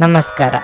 ನಮಸ್ಕಾರ.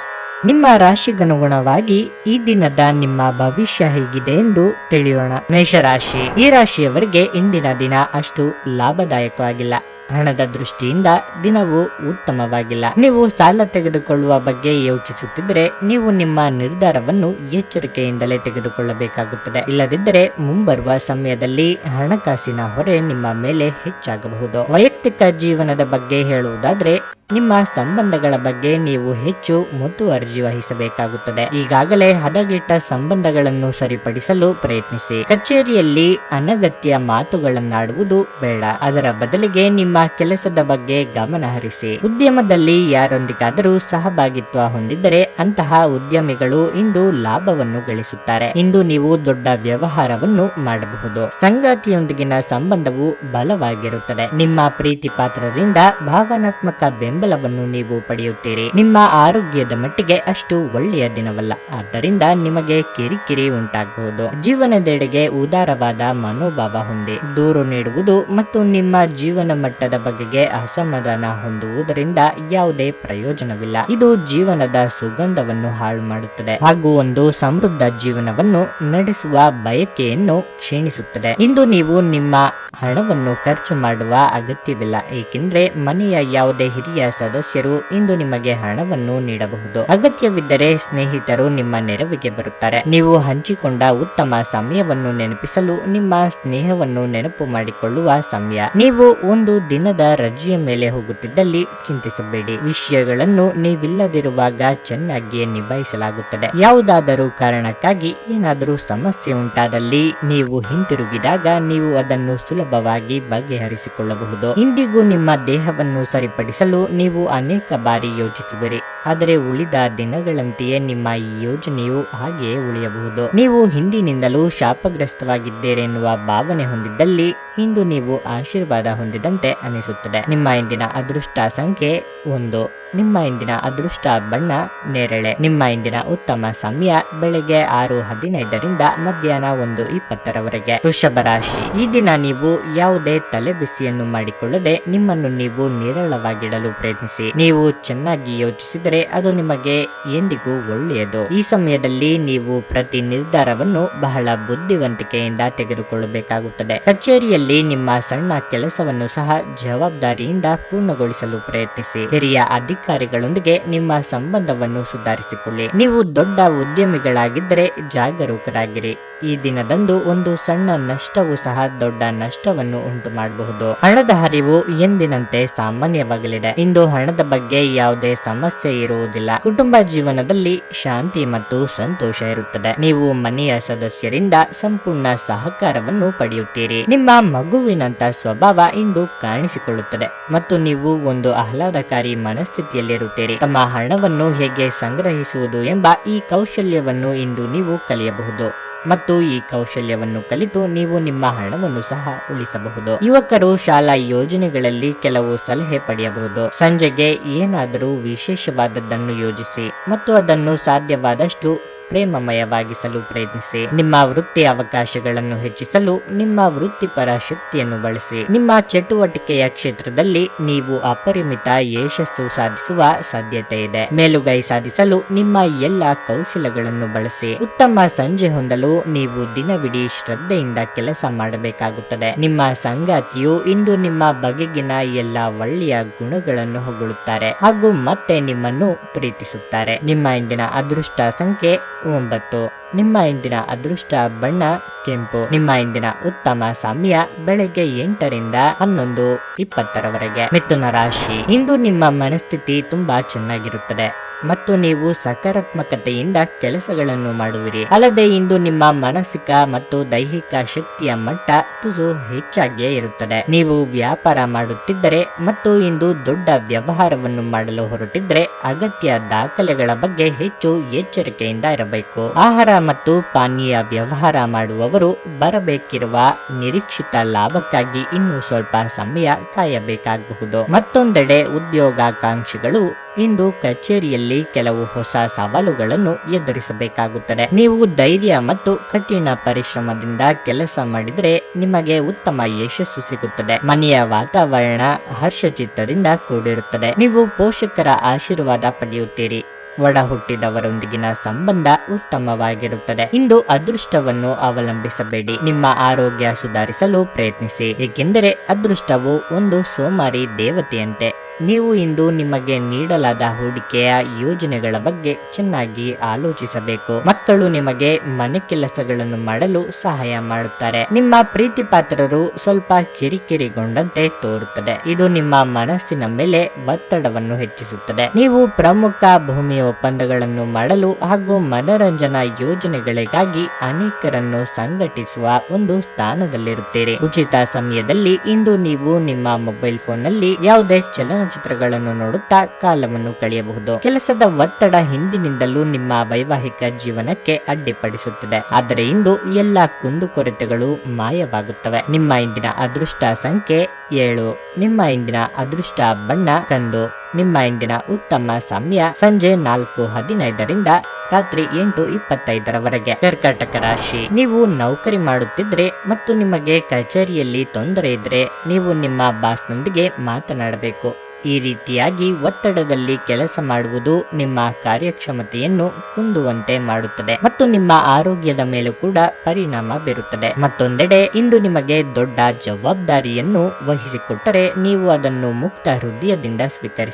ನಿಮ್ಮ ರಾಶಿಗನುಗುಣವಾಗಿ ಈ ದಿನದ ನಿಮ್ಮ ಭವಿಷ್ಯ ಹೇಗಿದೆ ಎಂದು ತಿಳಿಯೋಣ. ಮೇಷರಾಶಿ, ಈ ರಾಶಿಯವರಿಗೆ ಇಂದಿನ ದಿನ ಅಷ್ಟು ಲಾಭದಾಯಕವಾಗಿಲ್ಲ. ಹಣದ ದೃಷ್ಟಿಯಿಂದ ದಿನವು ಉತ್ತಮವಾಗಿಲ್ಲ. ನೀವು ಸಾಲ ತೆಗೆದುಕೊಳ್ಳುವ ಬಗ್ಗೆ ಯೋಚಿಸುತ್ತಿದ್ದರೆ ನೀವು ನಿಮ್ಮ ನಿರ್ಧಾರವನ್ನು ಎಚ್ಚರಿಕೆಯಿಂದಲೇ ತೆಗೆದುಕೊಳ್ಳಬೇಕಾಗುತ್ತದೆ. ಇಲ್ಲದಿದ್ದರೆ ಮುಂಬರುವ ಸಮಯದಲ್ಲಿ ಹಣಕಾಸಿನ ಹೊರೆ ನಿಮ್ಮ ಮೇಲೆ ಹೆಚ್ಚಾಗಬಹುದು. ವೈಯಕ್ತಿಕ ಜೀವನದ ಬಗ್ಗೆ ಹೇಳುವುದಾದ್ರೆ ನಿಮ್ಮ ಸಂಬಂಧಗಳ ಬಗ್ಗೆ ನೀವು ಹೆಚ್ಚು ಮುತುವರ್ಜಿ ವಹಿಸಬೇಕಾಗುತ್ತದೆ. ಈಗಾಗಲೇ ಹದಗೆಟ್ಟ ಸಂಬಂಧಗಳನ್ನು ಸರಿಪಡಿಸಲು ಪ್ರಯತ್ನಿಸಿ. ಕಚೇರಿಯಲ್ಲಿ ಅನಗತ್ಯ ಮಾತುಗಳನ್ನಾಡುವುದು ಬೇಡ. ಅದರ ಬದಲಿಗೆ ನಿಮ್ಮ ಕೆಲಸದ ಬಗ್ಗೆ ಗಮನ ಹರಿಸಿ. ಉದ್ಯಮದಲ್ಲಿ ಯಾರೊಂದಿಗಾದರೂ ಸಹಭಾಗಿತ್ವ ಹೊಂದಿದ್ದರೆ ಅಂತಹ ಉದ್ಯಮಿಗಳು ಇಂದು ಲಾಭವನ್ನು ಗಳಿಸುತ್ತಾರೆ. ಇಂದು ನೀವು ದೊಡ್ಡ ವ್ಯವಹಾರವನ್ನು ಮಾಡಬಹುದು. ಸಂಗಾತಿಯೊಂದಿಗಿನ ಸಂಬಂಧವು ಬಲವಾಗಿರುತ್ತದೆ. ನಿಮ್ಮ ಪ್ರೀತಿ ಪಾತ್ರರಿಂದ ಭಾವನಾತ್ಮಕ ಬೆಂಬಲವನ್ನು ನೀವು ಪಡೆಯುತ್ತೀರಿ. ನಿಮ್ಮ ಆರೋಗ್ಯದ ಮಟ್ಟಿಗೆ ಅಷ್ಟು ಒಳ್ಳೆಯ ದಿನವಲ್ಲ. ಆದ್ದರಿಂದ ನಿಮಗೆ ಕಿರಿಕಿರಿ ಉಂಟಾಗಬಹುದು. ಜೀವನದೆಡೆಗೆ ಉದಾರವಾದ ಮನೋಭಾವ ಹೊಂದಿ. ದೂರು ನೀಡುವುದು ಮತ್ತು ನಿಮ್ಮ ಜೀವನ ಮಟ್ಟದ ಬಗೆಗೆ ಅಸಮಾಧಾನ ಹೊಂದುವುದರಿಂದ ಯಾವುದೇ ಪ್ರಯೋಜನವಿಲ್ಲ. ಇದು ಜೀವನದ ಸುಗಂಧವನ್ನು ಹಾಳು ಮಾಡುತ್ತದೆ ಹಾಗೂ ಒಂದು ಸಮೃದ್ಧ ಜೀವನವನ್ನು ನಡೆಸುವ ಬಯಕೆಯನ್ನು ಕ್ಷೀಣಿಸುತ್ತದೆ. ಇಂದು ನೀವು ನಿಮ್ಮ ಹಣವನ್ನು ಖರ್ಚು ಮಾಡುವ ಅಗತ್ಯವಿಲ್ಲ, ಏಕೆಂದ್ರೆ ಮನೆಯ ಯಾವುದೇ ಹಿರಿಯ ಸದಸ್ಯರು ಇಂದು ನಿಮಗೆ ಹಣವನ್ನು ನೀಡಬಹುದು. ಅಗತ್ಯವಿದ್ದರೆ ಸ್ನೇಹಿತರು ನಿಮ್ಮ ನೆರವಿಗೆ ಬರುತ್ತಾರೆ. ನೀವು ಹಂಚಿಕೊಂಡ ಉತ್ತಮ ಸಮಯವನ್ನು ನೆನಪಿಸಲು ನಿಮ್ಮ ಸ್ನೇಹವನ್ನು ನೆನಪು ಮಾಡಿಕೊಳ್ಳುವ ಸಮಯ. ನೀವು ಒಂದು ದಿನದ ರಜೆಯ ಮೇಲೆ ಹೋಗುತ್ತಿದ್ದಲ್ಲಿ ಚಿಂತಿಸಬೇಡಿ. ವಿಷಯಗಳನ್ನು ನೀವಿಲ್ಲದಿರುವಾಗ ಚೆನ್ನಾಗಿ ನಿಭಾಯಿಸಲಾಗುತ್ತದೆ. ಯಾವುದಾದರೂ ಕಾರಣಕ್ಕಾಗಿ ಏನಾದರೂ ಸಮಸ್ಯೆ ಉಂಟಾದಲ್ಲಿ ನೀವು ಹಿಂತಿರುಗಿದಾಗ ನೀವು ಅದನ್ನು ಸುಲಭವಾಗಿ ಬಗೆಹರಿಸಿಕೊಳ್ಳಬಹುದು. ಇಂದಿಗೂ ನಿಮ್ಮ ದೇಹವನ್ನು ಸರಿಪಡಿಸಲು ನೀವು ಅನೇಕ ಬಾರಿ ಯೋಚಿಸುವಿರಿ ಆದರೆ ಉಳಿದ ದಿನಗಳಂತೆಯೇ ನಿಮ್ಮ ಈ ಯೋಜನೆಯು ಹಾಗೆಯೇ ಉಳಿಯಬಹುದು. ನೀವು ಹಿಂದಿನಿಂದಲೂ ಶಾಪಗ್ರಸ್ತವಾಗಿದ್ದೀರೆನ್ನುವ ಭಾವನೆ ಹೊಂದಿದ್ದಲ್ಲಿ ಇಂದು ನೀವು ಆಶೀರ್ವಾದ ಹೊಂದಿದಂತೆ ಅನಿಸುತ್ತದೆ ನಿಮ್ಮ ಇಂದಿನ ಅದೃಷ್ಟ ಸಂಖ್ಯೆ ಒಂದು. ನಿಮ್ಮ ಇಂದಿನ ಅದೃಷ್ಟ ಬಣ್ಣ, ನೇರಳೆ. ನಿಮ್ಮ ಇಂದಿನ ಉತ್ತಮ ಸಮಯ, ಬೆಳಿಗ್ಗೆ ಆರು ಹದಿನೈದರಿಂದ ಮಧ್ಯಾಹ್ನ ಒಂದು ಇಪ್ಪತ್ತರವರೆಗೆ. ವೃಷಭ ರಾಶಿ. ಈ ದಿನ ನೀವು ಯಾವುದೇ ತಲೆ ಬಿಸಿಯನ್ನು ಮಾಡಿಕೊಳ್ಳದೆ ನಿಮ್ಮನ್ನು ನೀವು ನಿರಳವಾಗಿಡಲು ಪ್ರಯತ್ನಿಸಿ. ನೀವು ಚೆನ್ನಾಗಿ ಯೋಚಿಸಿದರೆ ಅದು ನಿಮಗೆ ಎಂದಿಗೂ ಒಳ್ಳೆಯದು. ಈ ಸಮಯದಲ್ಲಿ ನೀವು ಪ್ರತಿ ನಿರ್ಧಾರವನ್ನು ಬಹಳ ಬುದ್ಧಿವಂತಿಕೆಯಿಂದ ತೆಗೆದುಕೊಳ್ಳಬೇಕಾಗುತ್ತದೆ. ಕಚೇರಿಯಲ್ಲಿ ನಿಮ್ಮ ಸಣ್ಣ ಕೆಲಸವನ್ನು ಸಹ ಜವಾಬ್ದಾರಿಯಿಂದ ಪೂರ್ಣಗೊಳಿಸಲು ಪ್ರಯತ್ನಿಸಿ. ಹಿರಿಯ ಅಧಿಕಾರಿಗಳೊಂದಿಗೆ ನಿಮ್ಮ ಸಂಬಂಧವನ್ನು ಸುಧಾರಿಸಿಕೊಳ್ಳಿ. ನೀವು ದೊಡ್ಡ ಉದ್ಯಮಿಗಳಾಗಿದ್ದರೆ ಜಾಗರೂಕರಾಗಿರಿ. ಈ ದಿನದಂದು ಒಂದು ಸಣ್ಣ ನಷ್ಟವು ಸಹ ದೊಡ್ಡ ನಷ್ಟವನ್ನು ಉಂಟು ಮಾಡಬಹುದು. ಹಣದ ಹರಿವು ಎಂದಿನಂತೆ ಸಾಮಾನ್ಯವಾಗಲಿದೆ. ಇಂದು ಹಣದ ಬಗ್ಗೆ ಯಾವುದೇ ಸಮಸ್ಯೆ ಇರುವುದಿಲ್ಲ. ಕುಟುಂಬ ಜೀವನದಲ್ಲಿ ಶಾಂತಿ ಮತ್ತು ಸಂತೋಷ ಇರುತ್ತದೆ. ನೀವು ಮನೆಯ ಸದಸ್ಯರಿಂದ ಸಂಪೂರ್ಣ ಸಹಕಾರವನ್ನು ಪಡೆಯುತ್ತೀರಿ. ನಿಮ್ಮ ಮಗುವಿನಂತ ಸ್ವಭಾವ ಇಂದು ಕಾಣಿಸಿಕೊಳ್ಳುತ್ತದೆ. ಮತ್ತು ನೀವು ಒಂದು ಆಹ್ಲಾದಕಾರಿ ಮನಸ್ಥಿತಿಯಲ್ಲಿರುತ್ತೀರಿ. ತಮ್ಮ ಹಣವನ್ನು ಹೇಗೆ ಸಂಗ್ರಹಿಸುವುದು ಎಂಬ ಈ ಕೌಶಲ್ಯವನ್ನು ಇಂದು ನೀವು ಕಲಿಯಬಹುದು. ಮತ್ತು ಈ ಕೌಶಲ್ಯವನ್ನು ಕಲಿತು ನೀವು ನಿಮ್ಮ ಹಣವನ್ನು ಸಹ ಉಳಿಸಬಹುದು. ಯುವಕರು ಶಾಲಾ ಯೋಜನೆಗಳಲ್ಲಿ ಕೆಲವು ಸಲಹೆ ಪಡೆಯಬಹುದು. ಸಂಜೆಗೆ ಏನಾದರೂ ವಿಶೇಷವಾದದ್ದನ್ನು ಯೋಜಿಸಿ ಮತ್ತು ಅದನ್ನು ಸಾಧ್ಯವಾದಷ್ಟು ಪ್ರೇಮಮಯವಾಗಿಸಲು ಪ್ರಯತ್ನಿಸಿ. ನಿಮ್ಮ ವೃತ್ತಿ ಅವಕಾಶಗಳನ್ನು ಹೆಚ್ಚಿಸಲು ನಿಮ್ಮ ವೃತ್ತಿಪರ ಶಕ್ತಿಯನ್ನು ಬಳಸಿ. ನಿಮ್ಮ ಚಟುವಟಿಕೆಯ ಕ್ಷೇತ್ರದಲ್ಲಿ ನೀವು ಅಪರಿಮಿತ ಯಶಸ್ಸು ಸಾಧಿಸುವ ಸಾಧ್ಯತೆ ಇದೆ. ಮೇಲುಗೈ ಸಾಧಿಸಲು ನಿಮ್ಮ ಎಲ್ಲ ಕೌಶಲಗಳನ್ನು ಬಳಸಿ. ಉತ್ತಮ ಸಂಜೆ ಹೊಂದಲು ನೀವು ದಿನವಿಡೀ ಶ್ರದ್ಧೆಯಿಂದ ಕೆಲಸ ಮಾಡಬೇಕಾಗುತ್ತದೆ. ನಿಮ್ಮ ಸಂಗಾತಿಯು ಇಂದು ನಿಮ್ಮ ಬಗೆಗಿನ ಎಲ್ಲ ಒಳ್ಳೆಯ ಗುಣಗಳನ್ನು ಹೊಗಳುತ್ತಾರೆ ಹಾಗೂ ಮತ್ತೆ ನಿಮ್ಮನ್ನು ಪ್ರೀತಿಸುತ್ತಾರೆ. ನಿಮ್ಮ ಇಂದಿನ ಅದೃಷ್ಟ ಸಂಖ್ಯೆ ಒಂಬತ್ತು. ನಿಮ್ಮ ಇಂದಿನ ಅದೃಷ್ಟ ಬಣ್ಣ, ಕೆಂಪು. ನಿಮ್ಮ ಇಂದಿನ ಉತ್ತಮ ಸಮಯ ಬೆಳಗ್ಗೆ ಎಂಟರಿಂದ ಹನ್ನೊಂದು ಇಪ್ಪತ್ತರವರೆಗೆ. ಮಿಥುನ ರಾಶಿ. ಇಂದು ನಿಮ್ಮ ಮನಸ್ಥಿತಿ ತುಂಬಾ ಚೆನ್ನಾಗಿರುತ್ತದೆ. ಮತ್ತು ನೀವು ಸಕಾರಾತ್ಮಕತೆಯಿಂದ ಕೆಲಸಗಳನ್ನು ಮಾಡುವಿರಿ. ಅಲ್ಲದೆ ಇಂದು ನಿಮ್ಮ ಮಾನಸಿಕ ಮತ್ತು ದೈಹಿಕ ಶಕ್ತಿಯ ಮಟ್ಟ ತುಸು ಹೆಚ್ಚಾಗಿಯೇ ಇರುತ್ತದೆ. ನೀವು ವ್ಯಾಪಾರ ಮಾಡುತ್ತಿದ್ದರೆ ಮತ್ತು ಇಂದು ದೊಡ್ಡ ವ್ಯವಹಾರವನ್ನು ಮಾಡಲು ಹೊರಟಿದ್ರೆ ಅಗತ್ಯ ದಾಖಲೆಗಳ ಬಗ್ಗೆ ಹೆಚ್ಚು ಎಚ್ಚರಿಕೆಯಿಂದ ಇರಬೇಕು. ಆಹಾರ ಮತ್ತು ಪಾನೀಯ ವ್ಯವಹಾರ ಮಾಡುವವರು ಬರಬೇಕಿರುವ ನಿರೀಕ್ಷಿತ ಲಾಭಕ್ಕಾಗಿ ಇನ್ನೂ ಸ್ವಲ್ಪ ಸಮಯ ಕಾಯಬೇಕಾಗಬಹುದು. ಮತ್ತೊಂದೆಡೆ ಉದ್ಯೋಗಾಕಾಂಕ್ಷಿಗಳು ಇಂದು ಕಚೇರಿಯಲ್ಲಿ ಕೆಲವು ಹೊಸ ಸವಾಲುಗಳನ್ನು ಎದುರಿಸಬೇಕಾಗುತ್ತದೆ. ನೀವು ಧೈರ್ಯ ಮತ್ತು ಕಠಿಣ ಪರಿಶ್ರಮದಿಂದ ಕೆಲಸ ಮಾಡಿದರೆ ನಿಮಗೆ ಉತ್ತಮ ಯಶಸ್ಸು ಸಿಗುತ್ತದೆ. ಮನೆಯ ವಾತಾವರಣ ಹರ್ಷಚಿತ್ತದಿಂದ ಕೂಡಿರುತ್ತದೆ. ನೀವು ಪೋಷಕರ ಆಶೀರ್ವಾದ ಪಡೆಯುತ್ತೀರಿ. ಒಡ ಹುಟ್ಟಿದವರೊಂದಿಗಿನ ಸಂಬಂಧ ಉತ್ತಮವಾಗಿರುತ್ತದೆ. ಇಂದು ಅದೃಷ್ಟವನ್ನು ಅವಲಂಬಿಸಬೇಡಿ. ನಿಮ್ಮ ಆರೋಗ್ಯ ಸುಧಾರಿಸಲು ಪ್ರಯತ್ನಿಸಿ. ಏಕೆಂದರೆ ಅದೃಷ್ಟವು ಒಂದು ಸೋಮಾರಿ ದೇವತೆಯಂತೆ. ನೀವು ಇಂದು ನಿಮಗೆ ನೀಡಲಾದ ಹೂಡಿಕೆಯ ಯೋಜನೆಗಳ ಬಗ್ಗೆ ಚೆನ್ನಾಗಿ ಆಲೋಚಿಸಬೇಕು. ಮಕ್ಕಳು ನಿಮಗೆ ಮನೆ ಕೆಲಸಗಳನ್ನು ಮಾಡಲು ಸಹಾಯ ಮಾಡುತ್ತಾರೆ. ನಿಮ್ಮ ಪ್ರೀತಿ ಪಾತ್ರರು ಸ್ವಲ್ಪ ಕಿರಿಕಿರಿಗೊಂಡಂತೆ ತೋರುತ್ತದೆ. ಇದು ನಿಮ್ಮ ಮನಸ್ಸಿನ ಮೇಲೆ ಒತ್ತಡವನ್ನು ಹೆಚ್ಚಿಸುತ್ತದೆ. ನೀವು ಪ್ರಮುಖ ಭೂಮಿ ಒಪ್ಪಂದಗಳನ್ನು ಮಾಡಲು ಹಾಗೂ ಮನರಂಜನಾ ಯೋಜನೆಗಳಿಗಾಗಿ ಅನೇಕರನ್ನು ಸಂಘಟಿಸುವ ಒಂದು ಸ್ಥಾನದಲ್ಲಿರುತ್ತೀರಿ. ಉಚಿತ ಸಮಯದಲ್ಲಿ ಇಂದು ನೀವು ನಿಮ್ಮ ಮೊಬೈಲ್ ಫೋನ್ನಲ್ಲಿ ಯಾವುದೇ ಚಲನಚಿತ್ರಗಳನ್ನು ನೋಡುತ್ತಾ ಕಾಲವನ್ನು ಕಳೆಯಬಹುದು. ಕೆಲಸದ ಒತ್ತಡ ಹಿಂದಿನಿಂದಲೂ ನಿಮ್ಮ ವೈವಾಹಿಕ ಜೀವನಕ್ಕೆ ಅಡ್ಡಿಪಡಿಸುತ್ತದೆ. ಆದರೆ ಇಂದು ಎಲ್ಲಾ ಕುಂದುಕೊರತೆಗಳು ಮಾಯವಾಗುತ್ತವೆ. ನಿಮ್ಮ ಇಂದಿನ ಅದೃಷ್ಟ ಸಂಖ್ಯೆ ಏಳು. ನಿಮ್ಮ ಇಂದಿನ ಅದೃಷ್ಟ ಬಣ್ಣ ಕಂದು. ನಿಮ್ಮ ಇಂದಿನ ಉತ್ತಮ ಸಮಯ ಸಂಜೆ ನಾಲ್ಕು ಹದಿನೈದರಿಂದ ರಾತ್ರಿ ಎಂಟು ಇಪ್ಪತ್ತೈದರವರೆಗೆ. ಕರ್ಕಾಟಕ ರಾಶಿ, ನೀವು ನೌಕರಿ ಮಾಡುತ್ತಿದ್ರೆ ಮತ್ತು ನಿಮಗೆ ಕಚೇರಿಯಲ್ಲಿ ತೊಂದರೆ ಇದ್ರೆ ನೀವು ನಿಮ್ಮ ಬಾಸ್ನೊಂದಿಗೆ ಮಾತನಾಡಬೇಕು. ಈ ರೀತಿಯಾಗಿ ಒತ್ತಡದಲ್ಲಿ ಕೆಲಸ ಮಾಡುವುದು ನಿಮ್ಮ ಕಾರ್ಯಕ್ಷಮತೆಯನ್ನು ಕುಂದುವಂತೆ ಮಾಡುತ್ತದೆ ಮತ್ತು ನಿಮ್ಮ ಆರೋಗ್ಯದ ಮೇಲೂ ಕೂಡ ಪರಿಣಾಮ ಬೀರುತ್ತದೆ. ಮತ್ತೊಂದೆಡೆ, ಇಂದು ನಿಮಗೆ ದೊಡ್ಡ ಜವಾಬ್ದಾರಿಯನ್ನು ವಹಿಸಿಕೊಟ್ಟರೆ ನೀವು ಅದನ್ನು ಮುಕ್ತ ಹೃದಯದಿಂದ